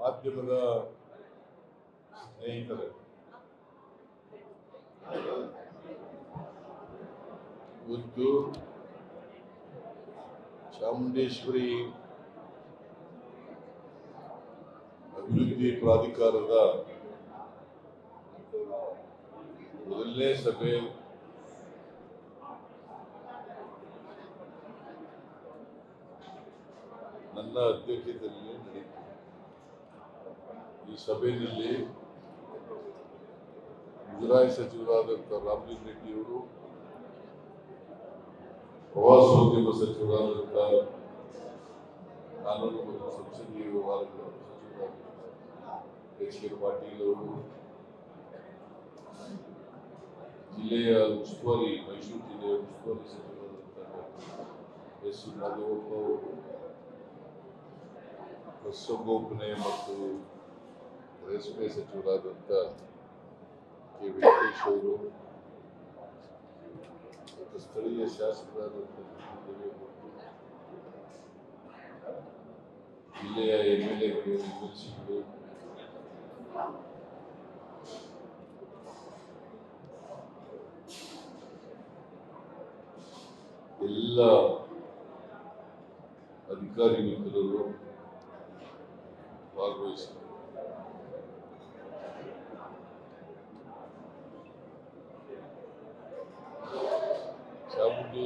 ಮಾಧ್ಯಮದ ಸ್ನೇಹಿತರೆ. ಉದ್ದು ಚಾಮುಂಡೇಶ್ವರಿ ಅಭಿವೃದ್ಧಿ ಪ್ರಾಧಿಕಾರದ ಮೊದಲನೇ ಸಭೆ. ನನ್ನ ಅಧ್ಯಕ್ಷತೆಯಲ್ಲಿ ಈ ಸಭೆಯಲ್ಲಿ ಮುಜರಾಯಿ ಸಚಿವರಾದಂಥ ರಾಮಲಿಂಗ ರೆಡ್ಡಿಯವರು ಪ್ರವಾಸೋದ್ಯಮ ಸಚಿವರಾದಂಥ ಕಾನೂನು ಮತ್ತು ಸಂಸದೀಯ ವ್ಯವಹಾರಗಳ ಸಚಿವರಾದಂಥ ಎಚ್ ಕೆ ಪಾಟೀಲ್ ಅವರು ಜಿಲ್ಲೆಯ ಉಸ್ತುವಾರಿ ಮೈಸೂರು ಜಿಲ್ಲೆಯ ಉಸ್ತುವಾರಿ ಸಚಿವರಾದಂಥ ಎಸ್ ನಾಗೇವಪ್ಪ ಅವರು ಪಶುಸಂಗೋಪನೆ ಮತ್ತು ರೇಷ್ಮೆ ಸಚಿವರಾದಂಥ ಕೆ ವೆಂಕಟೇಶ್ ಅವರು ಮತ್ತು ಸ್ಥಳೀಯ ಶಾಸಕರಾದಂಥ ಜಿಲ್ಲೆಯ ಎಂ ಎಲ್ ಎಗಳು ಎಲ್ಲ ಅಧಿಕಾರಿ ಮಿತ್ರರು ಭಾಗವಹಿಸಿದರು ಚಾಮುಂಡೇಶ್ವರಿ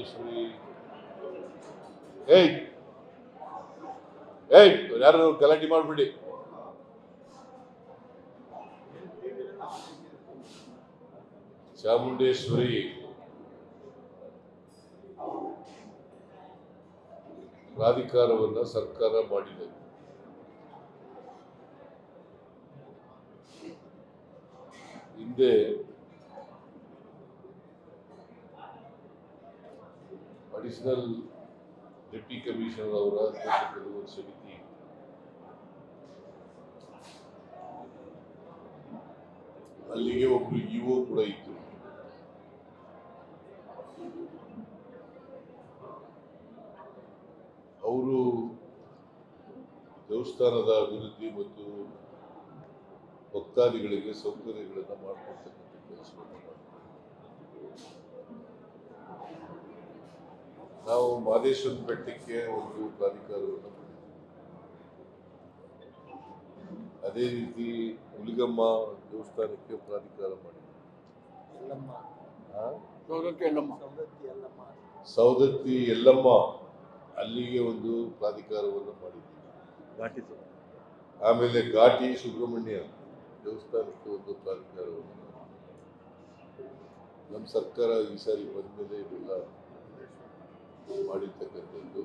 ಏಯ್ ಏಯ್ ಯಾರು ಗಲಾಟೆ ಮಾಡ್ಬಿಡಿ ಚಾಮುಂಡೇಶ್ವರಿ ಪ್ರಾಧಿಕಾರವನ್ನ ಸರ್ಕಾರ ಮಾಡಿದೆ ಹಿಂದೆ ಅಡಿಷನಲ್ ಡೆಪ್ಟಿ ಕಮಿಷನರ್ ಅವರ ಸಮಿತಿ. ಅಲ್ಲಿಗೆ ಒಬ್ರು ಇಒ ಕೂಡ ಇತ್ತು ಅವರು ದೇವಸ್ಥಾನದ ಅಭಿವೃದ್ಧಿ ಮತ್ತು ಭಕ್ತಾದಿಗಳಿಗೆ ಸೌಕರ್ಯಗಳನ್ನು ಮಾಡಿಕೊಡ್ತಕ್ಕಂಥ ಕೆಲಸವನ್ನು ನಾವು ಮಾದೇಶ್ವರ ಬೆಟ್ಟಕ್ಕೆ ಒಂದು ಪ್ರಾಧಿಕಾರವನ್ನು ಮಾಡಿದ್ವಿ. ಅದೇ ರೀತಿ ಹುಲಿಗಮ್ಮ ದೇವಸ್ಥಾನಕ್ಕೆ ಪ್ರಾಧಿಕಾರ ಮಾಡಿದ್ವಿ ಎಲ್ಲಮ್ಮ ಆ? ಸೌದತ್ತಿ ಎಲ್ಲಮ್ಮ ಅಲ್ಲಿಗೆ ಒಂದು ಪ್ರಾಧಿಕಾರವನ್ನು ಮಾಡಿದ್ವಿ ಆಮೇಲೆ ಘಾಟಿ ಸುಬ್ರಹ್ಮಣ್ಯ ದೇವಸ್ಥಾನಕ್ಕೆ ಒಂದು ಪ್ರಾಧಿಕಾರವನ್ನು ಮಾಡಿದ್ವಿ. ನಮ್ಮ ಸರ್ಕಾರ ಈ ಸಾರಿ ಬಂದ್ಮೇಲೆ ಇವೆಲ್ಲ ಮಾಡಿರ್ತಕ್ಕಂಥದ್ದು?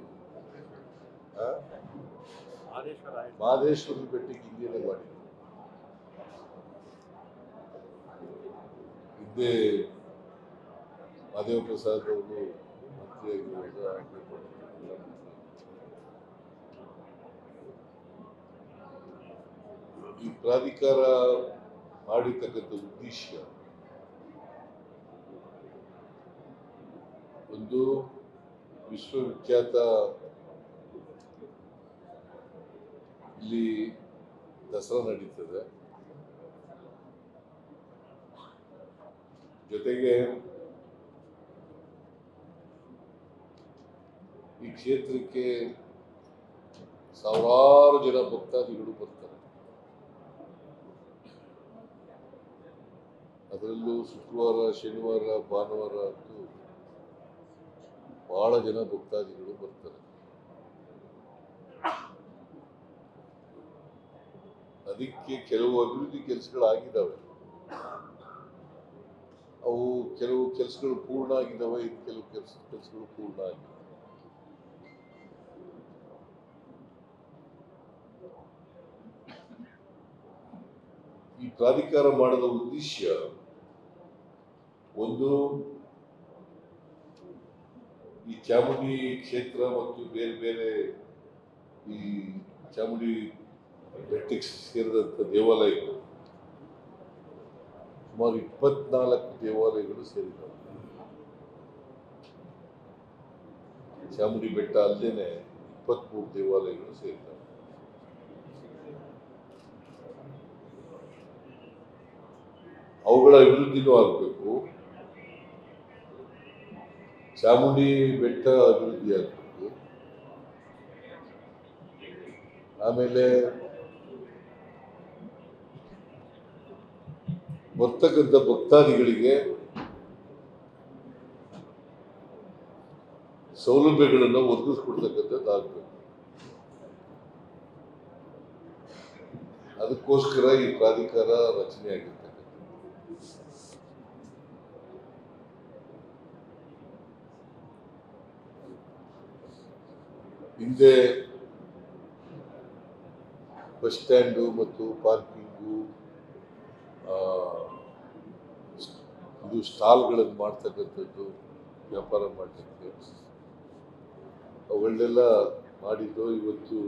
ಮಹದೇಶ್ವರ ಬೆಟ್ಟಕ್ಕೆ ಹಿಂದೆನೆ ಮಾಡಿದ್ರು ಹಿಂದೆ ಮಹದೇವ ಪ್ರಸಾದ್ ಅವರು ಮಂತ್ರಿಯಾಗಿರುವಾಗ. ಈ ಪ್ರಾಧಿಕಾರ ಮಾಡಿರ್ತಕ್ಕಂಥ ಉದ್ದೇಶ ಒಂದು ವಿಶ್ವವಿಖ್ಯಾತ ಇಲ್ಲಿ ದಸರಾ ನಡೀತದೆ. ಜೊತೆಗೆ ಈ ಕ್ಷೇತ್ರಕ್ಕೆ ಸಾವಿರಾರು ಜನ ಭಕ್ತಾದಿಗಳು ಬರ್ತಾರೆ. ಅದರಲ್ಲೂ ಶುಕ್ರವಾರ, ಶನಿವಾರ, ಭಾನುವಾರ ಅಂತೂ ಬಹಳ ಜನ ಭಕ್ತಾದಿಗಳು ಬರ್ತಾರೆ. ಅದಕ್ಕೆ ಕೆಲವು ಅಭಿವೃದ್ಧಿ ಕೆಲಸಗಳಾಗಿದ್ದಾವೆ. ಅವು ಕೆಲವು ಕೆಲಸಗಳು ಪೂರ್ಣ ಆಗಿದ್ದಾವೆ ಕೆಲವು ಕೆಲಸ ಕೆಲಸಗಳು ಪೂರ್ಣ ಆಗಿದ್ದಾವೆ ಈ ಪ್ರಾಧಿಕಾರ ಮಾಡದ ಉದ್ದೇಶ ಒಂದು ಈ ಚಾಮುಂಡಿ ಕ್ಷೇತ್ರ ಮತ್ತು ಬೇರೆ ಬೇರೆ ಈ ಚಾಮುಂಡಿ ಬೆಟ್ಟಕ್ಕೆ ಸೇರಿದಂಥ ದೇವಾಲಯಗಳು ಸುಮಾರು ಇಪ್ಪತ್ನಾಲ್ಕು ದೇವಾಲಯಗಳು ಸೇರಿದ್ದಾವೆ. ಚಾಮುಂಡಿ ಬೆಟ್ಟ ಅಲ್ಲೇನೆ ಇಪ್ಪತ್ಮೂರು ದೇವಾಲಯಗಳು ಸೇರಿದ್ದಾವೆ. ಅವುಗಳ ಅಭಿವೃದ್ಧಿನೂ ಆಗಬೇಕು ಚಾಮುಂಡಿ ಬೆಟ್ಟ ಅಭಿವೃದ್ಧಿ ಆಮೇಲೆ ಬರ್ತಕ್ಕಂಥ ಭಕ್ತಾದಿಗಳಿಗೆ ಸೌಲಭ್ಯಗಳನ್ನು ಒದಗಿಸ್ಕೊಡ್ತಕ್ಕಂಥದ್ದಾಗಬೇಕು ಅದಕ್ಕೋಸ್ಕರ ಈ ಪ್ರಾಧಿಕಾರ ರಚನೆ ಆಗಿರ್ತಕ್ಕಂಥದ್ದು ಹಿಂದೆ ಬಸ್ ಸ್ಟ್ಯಾಂಡು ಮತ್ತು ಪಾರ್ಕಿಂಗು ಇದು ಸ್ಟಾಲ್ಗಳನ್ನು ಮಾಡ್ತಕ್ಕಂಥದ್ದು ವ್ಯಾಪಾರ ಮಾಡಲಿಕ್ಕೆ. ಅವುಗಳನ್ನೆಲ್ಲ ಮಾಡಿದ್ದು ಇವತ್ತು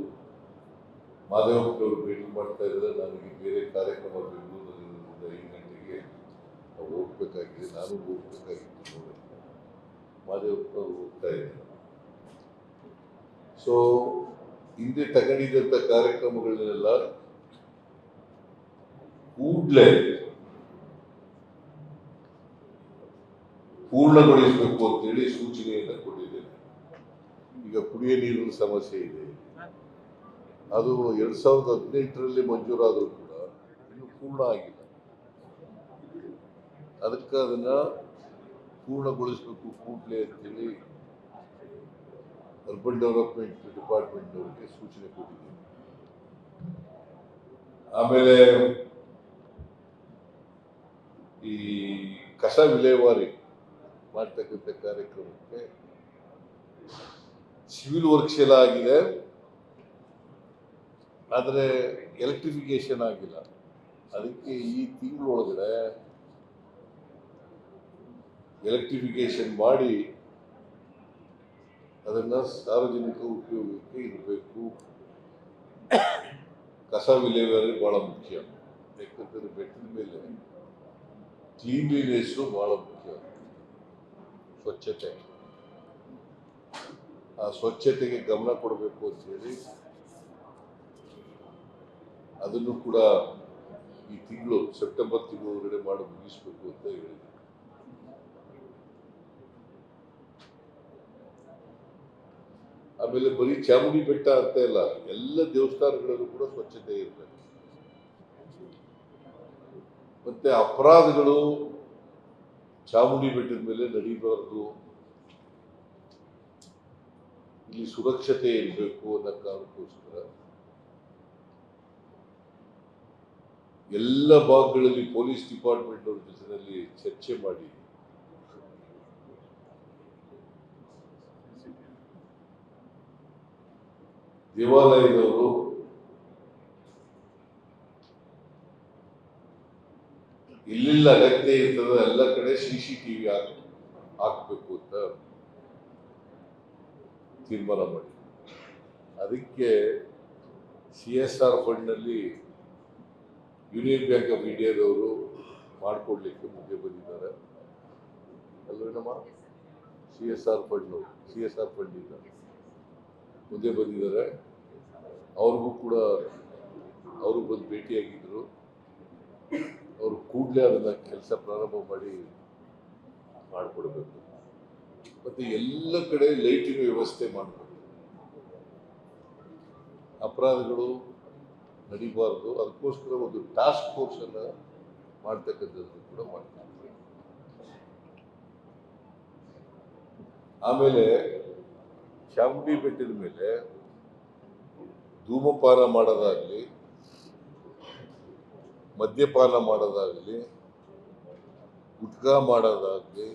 ಮಾದೇವಪ್ಪನವರು ಭೇಟಿ ಮಾಡ್ತಾ ಇದ್ದಾರೆ. ನನಗೆ ಬೇರೆ ಕಾರ್ಯಕ್ರಮ ಬೆಂಗಳೂರಿನಿಂದ ಐದು ಗಂಟೆಗೆ ಹೋಗ್ಬೇಕಾಗಿದೆ. ನಾನು ಹೋಗ್ಬೇಕಾಗಿತ್ತು ಮಾದೇವಪ್ಪ ಹೋಗ್ತಾ ಇದ್ದಾರೆ. ಸೊ ಹಿಂದೆ ತಗೊಂಡಿದ್ದಂಥ ಕಾರ್ಯಕ್ರಮಗಳನ್ನೆಲ್ಲ ಕೂಡಲೇ ಪೂರ್ಣಗೊಳಿಸಬೇಕು ಅಂತೇಳಿ ಸೂಚನೆಯನ್ನು ಕೊಟ್ಟಿದ್ದೇನೆ. ಈಗ ಕುಡಿಯ ನೀರಿನ ಸಮಸ್ಯೆ ಇದೆ. ಅದು ಎರಡ್ ಸಾವಿರದ ಹದಿನೆಂಟರಲ್ಲಿ ಮಂಜೂರಾದರೂ ಕೂಡ ಇನ್ನು ಪೂರ್ಣ ಆಗಿಲ್ಲ. ಅದಕ್ಕೆ ಅದನ್ನ ಪೂರ್ಣಗೊಳಿಸಬೇಕು ಕೂಡಲೇ ಅಂತೇಳಿ ಅರ್ಬನ್ ಡೆವಲಪ್ಮೆಂಟ್ ಡಿಪಾರ್ಟ್ಮೆಂಟ್ನವರಿಗೆ ಸೂಚನೆ ಕೊಟ್ಟಿದ್ದೀನಿ. ಆಮೇಲೆ ಈ ಕಸ ವಿಲೇವಾರಿ ಮಾಡ್ತಕ್ಕಂಥ ಕಾರ್ಯಕ್ರಮಕ್ಕೆ ಸಿವಿಲ್ ವರ್ಕ್ಸ್ ಎಲ್ಲ ಆಗಿದೆ. ಆದರೆ ಎಲೆಕ್ಟ್ರಿಫಿಕೇಶನ್ ಆಗಿಲ್ಲ. ಅದಕ್ಕೆ ಈ ತಿಂಗಳೊಳಗಡೆ ಎಲೆಕ್ಟ್ರಿಫಿಕೇಶನ್ ಮಾಡಿ ಅದನ್ನು ಸಾರ್ವಜನಿಕ ಉಪಯೋಗಕ್ಕೆ ಇರಬೇಕು ಕಸ ವಿಲೇವಾರಿ ಭಾಳ ಮುಖ್ಯ ಯಾಕಂದರೆ ಬೆಟ್ಟದ ಮೇಲೆ ಕ್ಲೀನ್ಲಿನೆಸ್ಸು ಭಾಳ ಮುಖ್ಯ ಸ್ವಚ್ಛತೆ ಆ ಸ್ವಚ್ಛತೆಗೆ ಗಮನ ಕೊಡಬೇಕು ಅಂತ ಹೇಳಿ ಅದನ್ನು ಕೂಡ ಈ ತಿಂಗಳು ಸೆಪ್ಟೆಂಬರ್ ತಿಂಗಳು ಒಳಗಡೆ ಮಾಡಿ ಮುಗಿಸ್ಬೇಕು ಅಂತ ಹೇಳಿದೆ ಆಮೇಲೆ ಬರೀ ಚಾಮುಂಡಿ ಬೆಟ್ಟ ಅಂತ ಇಲ್ಲ, ಎಲ್ಲ ದೇವಸ್ಥಾನಗಳಲ್ಲೂ ಕೂಡ ಸ್ವಚ್ಛತೆ ಇರಬೇಕು ಮತ್ತೆ ಅಪರಾಧಗಳು ಚಾಮುಂಡಿ ಬೆಟ್ಟದ ಮೇಲೆ ನಡೀಬಾರದು. ಇಲ್ಲಿ ಸುರಕ್ಷತೆ ಇರಬೇಕು ಅನ್ನೋ ಕಾರಣಕ್ಕೋಸ್ಕರ ಎಲ್ಲ ಭಾಗಗಳಲ್ಲಿ ಪೊಲೀಸ್ ಡಿಪಾರ್ಟ್ಮೆಂಟ್ ಅವ್ರ ಜೊತೆಯಲ್ಲಿ ಚರ್ಚೆ ಮಾಡಿ. ದೇವಾಲಯದವರು ಇಲ್ಲಿಲ್ಲ ಅಗತ್ಯ ಇರ್ತದೆ ಎಲ್ಲ ಕಡೆ ಸಿ ಸಿ ಟಿವಿ ಹಾಕ್ ಹಾಕ್ಬೇಕು ಅಂತ ತೀರ್ಮಾನ ಮಾಡಿ ಅದಕ್ಕೆ ಸಿ ಎಸ್ ಆರ್ ಫಂಡ್ನಲ್ಲಿ ಯೂನಿಯನ್ ಬ್ಯಾಂಕ್ ಆಫ್ ಇಂಡಿಯಾದವರು ಮಾಡಿಕೊಡ್ಲಿಕ್ಕೆ ಮುಂದೆ ಬಂದಿದ್ದಾರೆ. ಅಲ್ವೇನಮ್ಮ? C S R fund C S R fund ಇಂದ ಮುಂದೆ ಬಂದಿದ್ದಾರೆ. ಅವ್ರಿಗೂ ಕೂಡ ಅವರು ಬಂದು ಭೇಟಿಯಾಗಿದ್ದರು ಅವರು ಕೂಡಲೇ ಅದನ್ನು ಕೆಲಸ ಪ್ರಾರಂಭ ಮಾಡಿ ಮಾಡಿಕೊಡ್ಬೇಕು. ಮತ್ತು ಎಲ್ಲ ಕಡೆ ಲೈಟಿನ ವ್ಯವಸ್ಥೆ ಮಾಡಬೇಕು. ಅಪರಾಧಗಳು ನಡಿಬಾರ್ದು. ಅದಕ್ಕೋಸ್ಕರ ಒಂದು ಟಾಸ್ಕ್ ಫೋರ್ಸ್ ಅನ್ನ ಮಾಡ್ತಕ್ಕಂಥದ್ದು ಕೂಡ ಮಾಡ್ತಾರೆ. ಆಮೇಲೆ ಚಾಮುಂಡಿ ಬೆಟ್ಟದ ಮೇಲೆ ಧೂಮಪಾನ ಮಾಡೋದಾಗಲಿ, ಮದ್ಯಪಾನ ಮಾಡೋದಾಗಲಿ, ಗುಟ್ಕಾ ಮಾಡೋದಾಗಲಿ,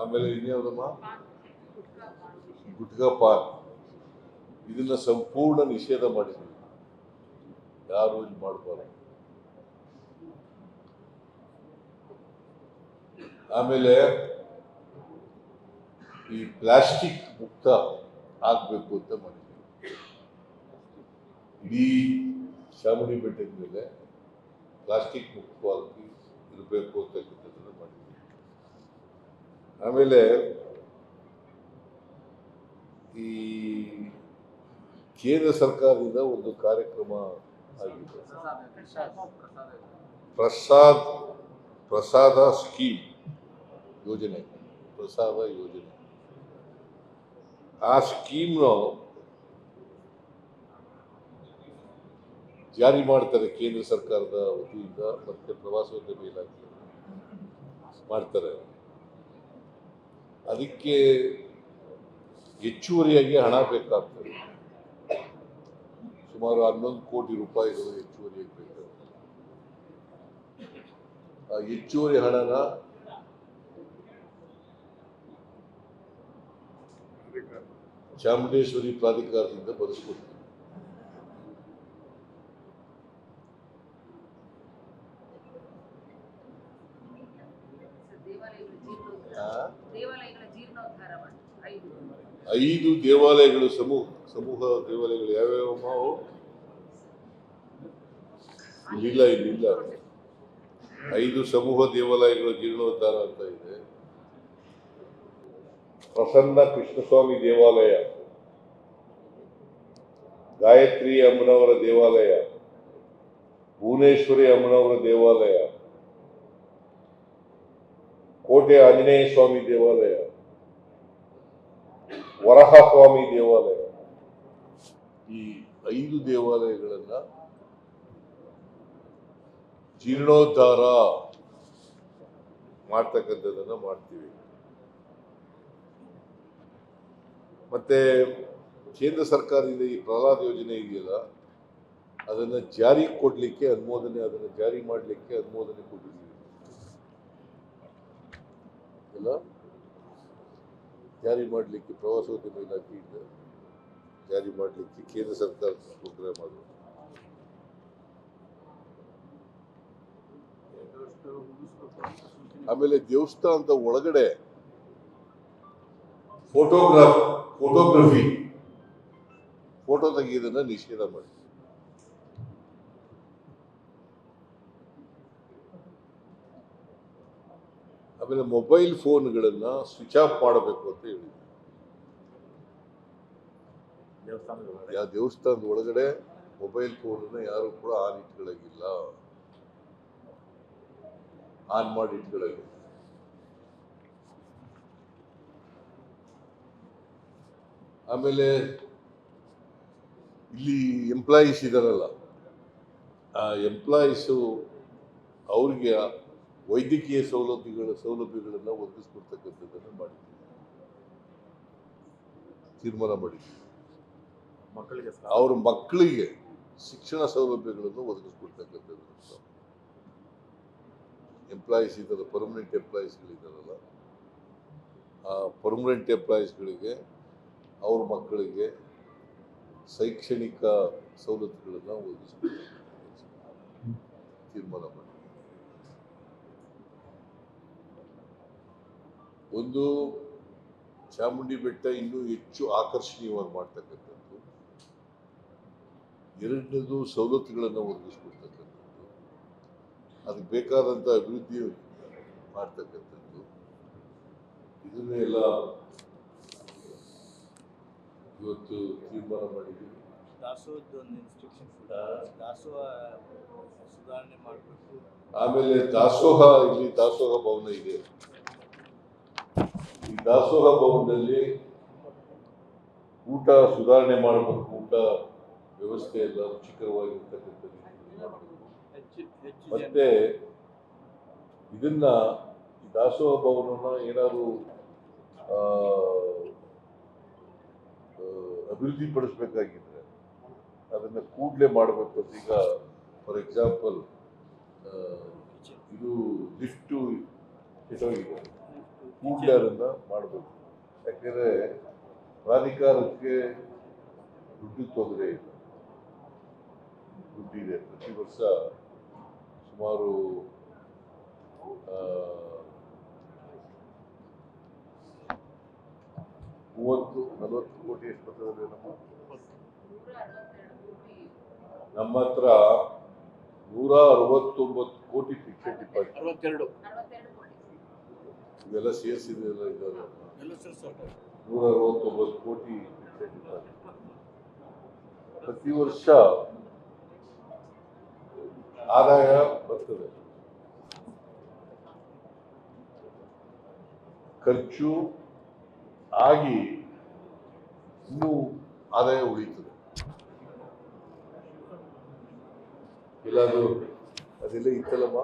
ಆಮೇಲೆ ಇನ್ಯಾವುದಮ್ಮ? ಗುಟ್ಕಾ ಪಾನ್. ಇದನ್ನ ಸಂಪೂರ್ಣ ನಿಷೇಧ ಮಾಡಿದ್ವಿ ಯಾರು ಇದು ಮಾಡಬಾರ್ದು? ಆಮೇಲೆ ಈ ಪ್ಲಾಸ್ಟಿಕ್ ಮುಕ್ತ ಆಗ್ಬೇಕು ಅಂತ ಮಾಡಿದ್ವಿ ಇಡೀ ಚಾಮುಂಡಿ ಬೆಟ್ಟದ ಮೇಲೆ ಪ್ಲಾಸ್ಟಿಕ್ ಮುಕ್ತವಾಗಿ ಇರಬೇಕು ಅಂತಕ್ಕಂಥದ್ದನ್ನು ಮಾಡಿದ್ವಿ. ಆಮೇಲೆ ಈ ಕೇಂದ್ರ ಸರ್ಕಾರದಿಂದ ಒಂದು ಕಾರ್ಯಕ್ರಮ ಆಗಿದೆ. ಪ್ರಸಾದ್, ಪ್ರಸಾದ ಸ್ಕೀಮ್ ಯೋಜನೆ, ಪ್ರಸಾದ ಯೋಜನೆ. ಆ ಸ್ಕೀಮ್ನ ಜಾರಿ ಮಾಡ್ತಾರೆ ಕೇಂದ್ರ ಸರ್ಕಾರದ ವತಿಯಿಂದ ಮತ್ತೆ ಪ್ರವಾಸೋದ್ಯಮ ಇಲಾಖೆ ಮಾಡ್ತಾರೆ ಅದಕ್ಕೆ ಹೆಚ್ಚುವರಿಯಾಗಿ ಹಣ ಬೇಕಾಗ್ತದೆ ಸುಮಾರು ಹನ್ನೊಂದು ಕೋಟಿ ರೂಪಾಯಿಗಳು ಹೆಚ್ಚುವರಿಯಾಗಿ ಬೇಕಾಗ್ತದೆ ಆ ಹೆಚ್ಚುವರಿ ಹಣನ ಚಾಮುಂಡೇಶ್ವರಿ ಪ್ರಾಧಿಕಾರದಿಂದ ಬರೆಸ್ಕೊಡ್ತೀವಿ ಐದು ದೇವಾಲಯಗಳು, ಸಮೂಹ ಸಮೂಹ ದೇವಾಲಯಗಳು ಯಾವ್ಯಾವ ಮಾವು? ಇಲ್ಲಿಲ್ಲ ಇಲ್ಲಿಲ್ಲ ಐದು ಸಮೂಹ ದೇವಾಲಯಗಳ ಜೀರ್ಣೋದ್ಧಾರ ಅಂತ ಇದೆ. ಪ್ರಸನ್ನ ಕೃಷ್ಣಸ್ವಾಮಿ ದೇವಾಲಯ. ಗಾಯತ್ರಿ ಅಮ್ಮನವರ ದೇವಾಲಯ. ಭುವನೇಶ್ವರಿ ಅಮ್ಮನವರ ದೇವಾಲಯ. ಕೋಟೆ ಆಂಜನೇಯ ಸ್ವಾಮಿ ದೇವಾಲಯ. ವರಹ ಸ್ವಾಮಿ ದೇವಾಲಯ. ಈ ಐದು ದೇವಾಲಯಗಳನ್ನ ಜೀರ್ಣೋದ್ಧಾರ ಮಾಡ್ತಕ್ಕಂಥದ್ದನ್ನ ಮಾಡ್ತೀವಿ. ಮತ್ತೆ ಕೇಂದ್ರ ಸರ್ಕಾರದಿಂದ ಈ ಪ್ರಹ್ಲಾದ್ ಯೋಜನೆ ಇದೆಯಲ್ಲ, ಅದನ್ನು ಜಾರಿ ಕೊಡಲಿಕ್ಕೆ ಅನುಮೋದನೆ, ಅದನ್ನು ಜಾರಿ ಮಾಡಲಿಕ್ಕೆ ಅನುಮೋದನೆ ಕೊಟ್ಟಿದ್ದೀವಿ. ಎಲ್ಲ ಜಾರಿ ಮಾಡಲಿಕ್ಕೆ ಪ್ರವಾಸೋದ್ಯಮ ಇಲಾಖೆಯಿಂದ ಜಾರಿ ಮಾಡಲಿಕ್ಕೆ ಕೇಂದ್ರ ಸರ್ಕಾರ ಪ್ರೋಗ್ರಾಮ್ ಅದು ಆಮೇಲೆ ದೇವಸ್ಥಾನದ ಒಳಗಡೆ ಫೋಟೋಗ್ರಾಫ್ ಫೋಟೋಗ್ರಫಿ ಫೋಟೋ ತೆಗೆಯೋದನ್ನ ನಿಷೇಧ ಮಾಡಿ. ಆಮೇಲೆ ಮೊಬೈಲ್ ಫೋನ್ಗಳನ್ನ ಸ್ವಿಚ್ ಆಫ್ ಮಾಡಬೇಕು ಅಂತ ಹೇಳಿದ್ರು. ಯಾವ ದೇವಸ್ಥಾನದ ಒಳಗಡೆ ಮೊಬೈಲ್ ಫೋನ್ ಯಾರು ಕೂಡ ಆನ್ ಇಟ್ಕೊಳ್ಳೋಂಗಿಲ್ಲ. ಆನ್ ಮಾಡಿ ಇಟ್ಕೊಳ್ಳೋಂಗಿಲ್ಲ. ಆಮೇಲೆ ಇಲ್ಲಿ ಎಂಪ್ಲಾಯೀಸ್ ಇದಾರಲ್ಲ ಆ ಎಂಪ್ಲಾಯೀಸು ಅವ್ರಿಗೆ ವೈದ್ಯಕೀಯ ಸೌಲಭ್ಯಗಳ ಸೌಲಭ್ಯಗಳನ್ನು ಒದಗಿಸ್ಕೊಡ್ತಕ್ಕಂಥದ್ದನ್ನು ಮಾಡಿದ್ದೀವಿ. ತೀರ್ಮಾನ ಮಾಡಿದ್ದೀವಿ. ಮಕ್ಕಳಿಗೆ ಅವ್ರ ಮಕ್ಕಳಿಗೆ ಶಿಕ್ಷಣ ಸೌಲಭ್ಯಗಳನ್ನು ಒದಗಿಸ್ಕೊಡ್ತಕ್ಕಂಥದ್ದು. ಎಂಪ್ಲಾಯೀಸ್ ಇದ್ದಾರೆ ಪರ್ಮನೆಂಟ್ ಎಂಪ್ಲಾಯೀಸ್ಗಳಿದ್ದಾರಲ್ಲ ಆ ಪರ್ಮನೆಂಟ್ ಎಂಪ್ಲಾಯೀಸ್ಗಳಿಗೆ ಅವ್ರ ಮಕ್ಕಳಿಗೆ ಶೈಕ್ಷಣಿಕ ಸವಲತ್ತುಗಳನ್ನು ಒದಗಿಸಬೇಕು. ತೀರ್ಮಾನ ಮಾಡಿ. ಒಂದು ಚಾಮುಂಡಿ ಬೆಟ್ಟ ಇನ್ನೂ ಹೆಚ್ಚು ಆಕರ್ಷಣೀಯವಾಗಿ ಮಾಡ್ತಕ್ಕಂಥದ್ದು, ಎರಡನೇದು ಸವಲತ್ತುಗಳನ್ನು ಒದಗಿಸ್ಕೊಡ್ತಕ್ಕಂಥದ್ದು ಅದಕ್ಕೆ ಬೇಕಾದಂಥ ಅಭಿವೃದ್ಧಿ ಮಾಡ್ತಕ್ಕಂಥದ್ದು. ಇದನ್ನೆಲ್ಲ ಇವತ್ತು ತೀರ್ಮಾನ ಮಾಡಿದ್ದೀವಿ ದಾಸೋಹದ ಒಂದು ಇನ್ಸ್ಟ್ರಕ್ಷನ್ಸ್ ದಾಸೋಹ ಸುಧಾರಣೆ ಮಾಡಬೇಕು. ಆಮೇಲೆ ದಾಸೋಹ ಇಲ್ಲಿ ದಾಸೋಹ ಭವನ ಇದೆ. ಈ ದಾಸೋಹ ಭವನದಲ್ಲಿ ಊಟ ಸುಧಾರಣೆ ಮಾಡಬೇಕು ಊಟ ವ್ಯವಸ್ಥೆ ಎಲ್ಲ ಹೆಚ್ಚು ಮತ್ತೆ ಇದನ್ನ ದಾಸೋಹ ಭವನನ ಏನಾದ್ರು ಆ, ಆ, ಅಭಿವೃದ್ಧಿ ಪಡಿಸ್ಬೇಕಾಗಿದ್ರೆ ಅದನ್ನ ಕೂಡಲೇ ಮಾಡಬೇಕು ಅಂತ ಈಗ ಫಾರ್ ಎಕ್ಸಾಂಪಲ್ ಇದು ಲಿಫ್ಟು ಕೆಟ್ಟೋಗಿದೆ ಕೂಡಲೇ ಅದನ್ನ ಮಾಡಬೇಕು. ಯಾಕೆಂದರೆ ಪ್ರಾಧಿಕಾರಕ್ಕೆ ದುಡ್ಡು ತೊಂದರೆ ಇಲ್ಲ. ದುಡ್ಡಿದೆ. ಪ್ರತಿ ವರ್ಷ ಸುಮಾರು ಆ, ಮೂವತ್ತು ನಲವತ್ತು ಕೋಟಿ ಎಷ್ಟು ಬರ್ತದೆ ನಮ್ಮ? ನಮ್ಮ ಹತ್ರ ನೂರ ಅರವತ್ತೊಂಬತ್ತು ಕೋಟಿ ಫಿಕ್ಸೆಡ್ ಡಿಪಾಸಿಟ್ ಅರವತ್ತೆರಡು. ಇವೆಲ್ಲ ಇದ್ದಾರೆ ಎಲ್ಲ ಸರ್ ನೂರ ಅರವತ್ತೊಂಬತ್ತು ಕೋಟಿ ಫಿಕ್ಸೆಡ್ ಡಿಪಾಸಿಟ್ ಪ್ರತಿ ವರ್ಷ ಆದಾಯ ಬರ್ತದೆ. ಖರ್ಚು ಆಗಿ ಇನ್ನೂ ಆದಾಯ ಉಳಿತದೆ ಎಲ್ಲಾದರೂ ಅದೆಲ್ಲ ಇತ್ತಲ್ಲಮ್ಮ?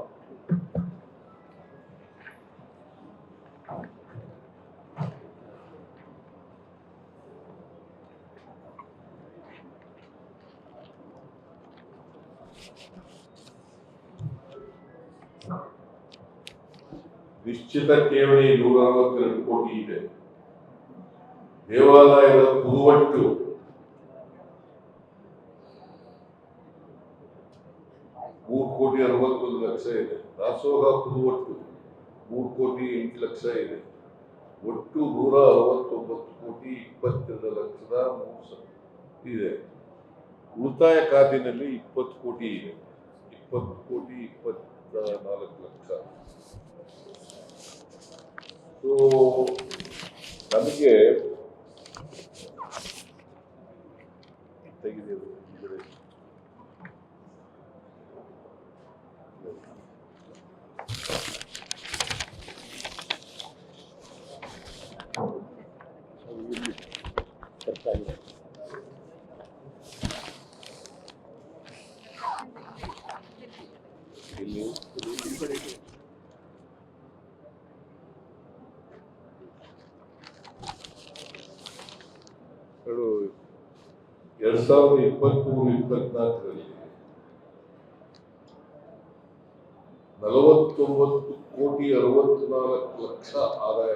ನಿಶ್ಚಿತ ಠೇವಣಿ ನೂರ ಅರವತ್ತೆರಡು ಕೋಟಿ ಇದೆ. ದೇವಾಲಯದ ಕುರುವಟ್ಟು ಮೂರು ಕೋಟಿ ಅರವತ್ತೊಂದು ಲಕ್ಷ ಇದೆ. ದಾಸೋಹ ಕುರುವಟ್ಟು ಮೂರು ಕೋಟಿ ಎಂಟು ಲಕ್ಷ ಇದೆ. ಒಟ್ಟು ನೂರ ಅರವತ್ತೊಂಬತ್ತು ಕೋಟಿ ಇಪ್ಪತ್ತೆರಡು ಲಕ್ಷದ ಮೂರು ಸಾವಿರ ಇದೆ. ಉಳಿತಾಯ ಖಾತೆಯಲ್ಲಿ ಇಪ್ಪತ್ತು ಕೋಟಿ ಇದೆ. ಇಪ್ಪತ್ತು ಕೋಟಿ ಇಪ್ಪತ್ತ ನಾಲ್ಕು ಲಕ್ಷ. ಸೊ ನಮಗೆ ತೆಗಿದೆ ಎರಡ್ ಸಾವಿರದ ಇಪ್ಪತ್ಮೂರು ಇಪ್ಪತ್ನಾಲ್ಕರಲ್ಲಿ ನಲವತ್ತೊಂಬತ್ತು ಕೋಟಿ ಅರವತ್ನಾಲ್ಕು ಲಕ್ಷ ಆದಾಯ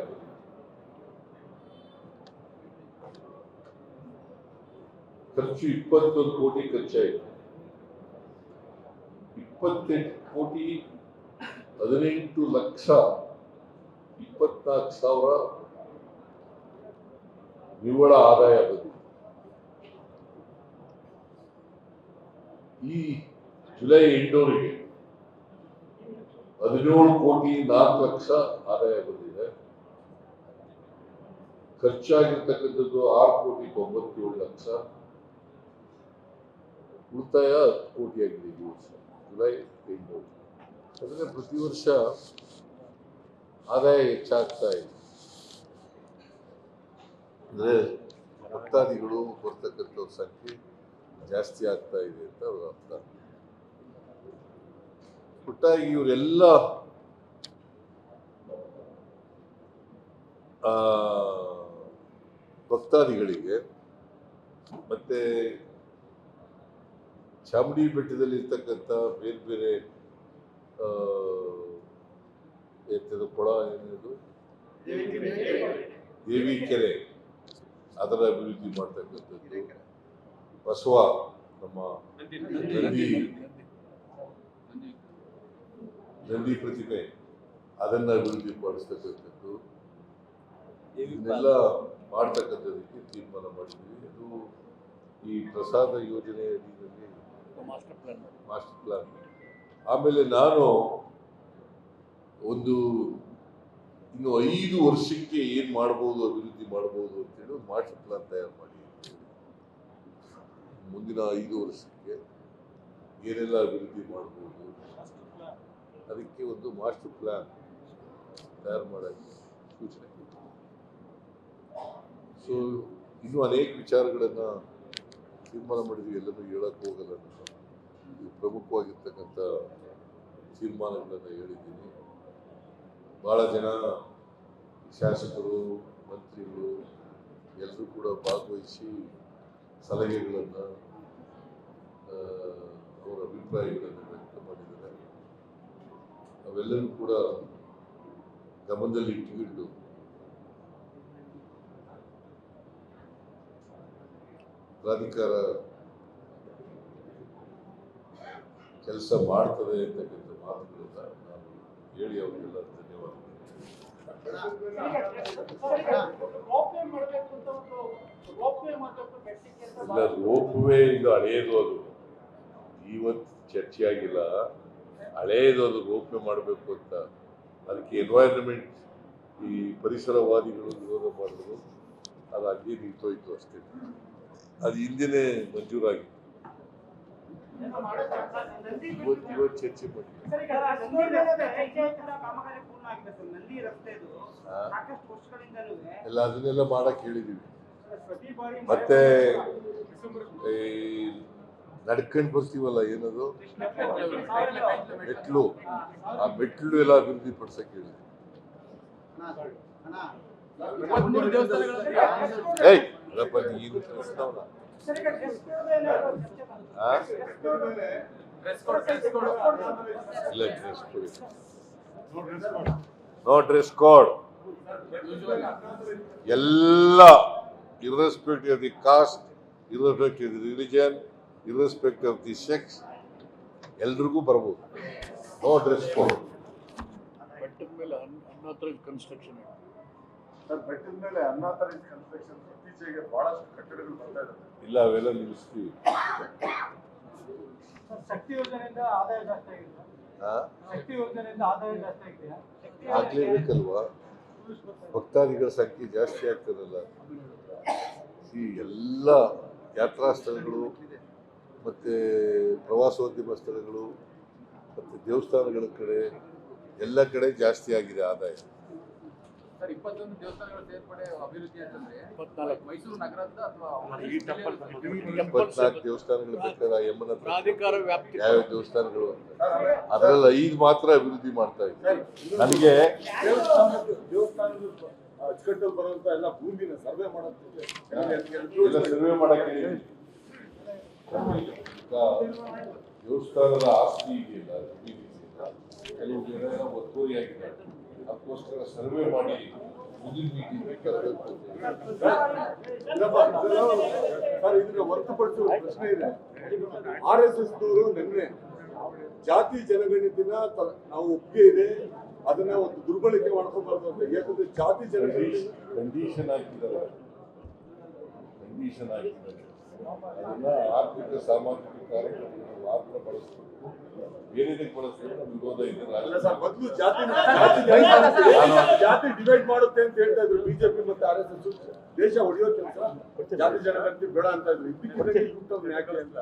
ಖರ್ಚು ಇಪ್ಪತ್ತೊಂದು ಕೋಟಿ ಖರ್ಚಾಯಿತು ಇಪ್ಪತ್ತೆಂಟು ಕೋಟಿ ಹದಿನೆಂಟು ಲಕ್ಷ ಇಪ್ಪತ್ನಾಲ್ಕು ಸಾವಿರ ನಿವ್ವಳ ಆದಾಯ ಬಂದಿದೆ ಈ ಜುಲೈ ಎಂಟೂರಿಗೆ ಹದಿನೇಳು ಕೋಟಿ ನಾಲ್ಕು ಲಕ್ಷ ಆದಾಯ ಬಂದಿದೆ ಖರ್ಚಾಗಿರ್ತಕ್ಕಂಥದ್ದು ಆರು ಕೋಟಿ ತೊಂಬತ್ತೇಳು ಲಕ್ಷ ಉಳಿತಾಯ ಹತ್ತು ಕೋಟಿ ಆಗಿದೆ ಈ ವರ್ಷ ಜುಲೈ ಎಂಟು ಅಂದರೆ ಪ್ರತಿ ವರ್ಷ ಆದಾಯ ಹೆಚ್ಚಾಗ್ತಾ ಇದೆ ಅಂದರೆ ಭಕ್ತಾದಿಗಳು ಬರ್ತಕ್ಕಂಥವ್ರ ಸಂಖ್ಯೆ ಜಾಸ್ತಿ ಆಗ್ತಾ ಇದೆ ಅಂತ ಅವ್ರ ಅರ್ಥ. ಒಟ್ಟಾಗಿ ಇವರೆಲ್ಲ ಆ, ಭಕ್ತಾದಿಗಳಿಗೆ ಮತ್ತೆ ಚಾಮುಂಡಿ ಬೆಟ್ಟದಲ್ಲಿ ಇರ್ತಕ್ಕಂಥ ಬೇರೆ ಬೇರೆ ಆ, ಎಂತದು ಕೊಳ ಏನಿದು? ದೇವಿ ಕೆರೆ ಅದರ ಅಭಿವೃದ್ಧಿ ಮಾಡ್ತಕ್ಕಂಥದ್ದು. ಬಸವ ನಮ್ಮ ನಂದಿ ನಂದಿ ಪ್ರತಿಮೆ ಅದನ್ನು ಅಭಿವೃದ್ಧಿ ಪಡಿಸ್ತಕ್ಕಂಥದ್ದು. ಇದನ್ನೆಲ್ಲ ಮಾಡ್ತಕ್ಕಂಥದ್ದಕ್ಕೆ ತೀರ್ಮಾನ ಮಾಡಿದ್ವಿ ಅದು ಈ ಪ್ರಸಾದ ಯೋಜನೆ ಅಡಿಯಲ್ಲಿ ಮಾಸ್ಟರ್ ಪ್ಲಾನ್ ಮಾಸ್ಟರ್ ಪ್ಲಾನ್ ಆಮೇಲೆ ನಾನು ಒಂದು ಇನ್ನು ಐದು ವರ್ಷಕ್ಕೆ ಏನು ಮಾಡ್ಬೋದು ಅಭಿವೃದ್ಧಿ ಮಾಡ್ಬೋದು ಅಂತೇಳಿ ಒಂದು ಮಾಸ್ಟರ್ ಪ್ಲಾನ್ ತಯಾರು ಮಾಡಿ. ಮುಂದಿನ ಐದು ವರ್ಷಕ್ಕೆ ಏನೆಲ್ಲ ಅಭಿವೃದ್ಧಿ ಮಾಡ್ಬೋದು? ಅದಕ್ಕೆ ಒಂದು ಮಾಸ್ಟರ್ ಪ್ಲಾನ್ ತಯಾರು ಮಾಡೋಕ್ಕೆ ಸೂಚನೆ ಸೊ ಇನ್ನೂ ಅನೇಕ ವಿಚಾರಗಳನ್ನು ತೀರ್ಮಾನ ಮಾಡಿದ್ವಿ ಎಲ್ಲರೂ ಹೇಳಕ್ಕೆ ಹೋಗಲ್ಲ ನಾನು ಪ್ರಮುಖವಾಗಿರ್ತಕ್ಕಂಥ ತೀರ್ಮಾನಗಳನ್ನು ಹೇಳಿದ್ದೀನಿ. ಭಾಳ ಜನ ಶಾಸಕರು, ಮಂತ್ರಿಗಳು ಎಲ್ಲರೂ ಕೂಡ ಭಾಗವಹಿಸಿ ಸಲಹೆಗಳನ್ನು ಅವರ ಅಭಿಪ್ರಾಯಗಳನ್ನು ವ್ಯಕ್ತ ಮಾಡಿದ್ದಾರೆ. ಅವೆಲ್ಲರೂ ಕೂಡ ಗಮನದಲ್ಲಿ ಇಟ್ಟುಕೊಂಡು ಪ್ರಾಧಿಕಾರ ಕೆಲಸ ಮಾಡ್ತದೆ ಅಂತಕ್ಕಂಥ ಮಾತುಗಳನ್ನು ನಾನು ಹೇಳಿ ಅವರಿಗೆಲ್ಲ ಇಲ್ಲ, ರೋಪ್ವೇ ಇದು ಹಳೆಯದು ಅದು. ಇವತ್ತು ಚರ್ಚೆ ಆಗಿಲ್ಲ ಹಳೆಯದು ಅದು ರೋಪ್ವೇ ಮಾಡಬೇಕು ಅಂತ. ಅದಕ್ಕೆ ಎನ್ವೈರನ್ಮೆಂಟ್ ಈ ಪರಿಸರವಾದಿಗಳು ವಿರೋಧ ಮಾಡಿದ್ರು. ಅದು ಅಲ್ಲಿ ನಿಂತೋಯ್ತು ಅಷ್ಟೇ. ಅದು ಹಿಂದಿನೇ ಮಂಜೂರಾಗಿತ್ತು. ಇವತ್ತು ಇವತ್ತು ಚರ್ಚೆ ಮಾಡಿ. ಎಲ್ಲ ಅದನ್ನೆಲ್ಲ ಮಾಡಕ್ ಹೇಳಿದೀವಿ. ಮತ್ತೆ ಈ ನಡ್ಕೊಂಡ್ ಬರ್ತೀವಲ್ಲ ಏನದು? ಮೆಟ್ಲು. ಆ ಮೆಟ್ಲು ಎಲ್ಲ ಅಭಿವೃದ್ಧಿ ಪಡಿಸಕ್ ಹೇಳಿದ್ವಿ. ಏಯ್ ಅದಪ್ಪ ನೀನು ಇಲ್ಲ dress code. No dress code ಎಲ್ಲ irrespective of the caste irrespective of the religion irrespective of the sex ಎಲ್ರಿಗೂ ಬರ್ಬೋದು. ನೋ ಡ್ರೆಸ್ ಕೋಡ್ ಬೆಟ್ಟದ ಮೇಲೆ ಕನ್ಸ್ಟ್ರಕ್ಷನ್ ಸರ್ ಬೆಟ್ಟದ ಮೇಲೆ ಅನ್ನಾಥರೈಸ್ ಕನ್ಸ್ಟ್ರಕ್ಷನ್ ಇತ್ತೀಚೆಗೆ ಬಹಳಷ್ಟು ಕಟ್ಟಡಗಳು ಬರ್ತಾ ಇದ್ದಾವೆ ಇಲ್ಲ ಅವೆಲ್ಲ ನಿಲ್ಲಿಸ್ತೀವಿ. ಸರ್, ಶಕ್ತಿ ಯೋಜನೆಯಿಂದ ಆದಾಯ ಜಾಸ್ತಿ ಆಗಿದೆ. ಆಗ್ಲೇಬೇಕಲ್ವಾ ಭಕ್ತಾದಿಗಳ ಸಂಖ್ಯೆ ಜಾಸ್ತಿ ಆಗ್ತದಲ್ಲ. ಈ ಎಲ್ಲ ಯಾತ್ರಾ ಸ್ಥಳಗಳು ಮತ್ತು ಪ್ರವಾಸೋದ್ಯಮ ಸ್ಥಳಗಳು ಮತ್ತು ದೇವಸ್ಥಾನಗಳ ಕಡೆ ಎಲ್ಲ ಕಡೆ ಜಾಸ್ತಿ ಆಗಿದೆ ಆದಾಯ. ಸರ್ ಇಪ್ಪತ್ತೊಂದು ದೇವಸ್ಥಾನಗಳ ಸೇರ್ಪಡೆ ಅಭಿವೃದ್ಧಿ ಅಂತಂದ್ರೆ ಇಪ್ಪತ್ನಾಲ್ಕು. ಮೈಸೂರು ನಗರದ ಅಥವಾ ಇಪ್ಪತ್ನಾಲ್ಕು ದೇವಸ್ಥಾನಗಳು ಬೇಕಾದ ಯಮ್ಮನ ಹತ್ರ ಪ್ರಾಧಿಕಾರ ವ್ಯಾಪ್ತಿ. ಯಾವ್ಯಾವ ದೇವಸ್ಥಾನಗಳು ಅಂತ. ಅದರಲ್ಲಿ ಐದು ಮಾತ್ರ ಅಭಿವೃದ್ಧಿ ಮಾಡ್ತಾ ಇದ್ದೀವಿ ನನಗೆ ಅಚ್ಚುಕಟ್ಟಲ್ಲಿ ಬರುವಂತ ಎಲ್ಲ ಭೂಮಿನ ಸರ್ವೆ ಮಾಡೋದು ಎಲ್ಲ ಸರ್ವೆ ಮಾಡಕ್ಕೆ ದೇವಸ್ಥಾನದ ಆಸ್ತಿ ಇದೆಯಲ್ಲ ಕೆಲವು ಜನ ಎಲ್ಲ ಒತ್ತುವರಿ ಆಗಿದ್ದಾರೆ. ಅದಕ್ಕೋಸ್ಕರ ಸರ್ವೆ ಮಾಡಿ ಮುಂದಿನ ಮೀಟಿಂಗ್ ಹೇಳಿ. ಸರ್ ಇದನ್ನ ಹೊರತುಪಡಿಸುವ ಪ್ರಶ್ನೆ ಇದೆ. ಆರ್ ಎಸ್ ಎಸ್ ದವರು ನಿನ್ನೆ ಜಾತಿ ಜನಗಣತಿನ ನಾವು ಒಪ್ಪಿಗೆ ಇದೆ ಅದನ್ನ ಒಂದು ದುರ್ಬಳಕೆ ಮಾಡ್ಕೊಬಾರ್ದು ಅಂತ. ಯಾಕಂದ್ರೆ ಜಾತಿ ಜನಗಣತಿ ಕಂಡೀಷನ್ ಹಾಕಿದ್ದಾರೆ. ಕಂಡೀಷನ್ ಹಾಕಿದ್ದಾರೆ. ಅದನ್ನ ಆರ್ಥಿಕ ಸಾಮಾಜಿಕ ಕಾರ್ಯಕ್ರಮಗಳು ಮಾತ್ರ ಬಳಸಬೇಕು ಬೇರೆದಕ್ಕೆ ಬಳಸಿದ್ರೆ ವಿರೋಧ ಇದೆ ಅಲ್ಲ ಸರ್ ಮೊದಲು ಜಾತಿ ಜಾತಿ ಜನಗಣತಿ ಜಾತಿ ಡಿವೈಡ್ ಮಾಡುತ್ತೆ ಅಂತ ಹೇಳ್ತಾ ಇದ್ರು ಬಿಜೆಪಿ ಮತ್ತೆ ಆರ್ ಎಸ್ ಎಸ್ ದೇಶ ಹೊಡೆಯೋ ಕೆಲಸ ಜಾತಿ ಜನಗಣತಿ ಬೇಡ ಅಂತ ಇದ್ರು ಯೂಟರ್ನ್ ಯಾಕೆ ಅಂತ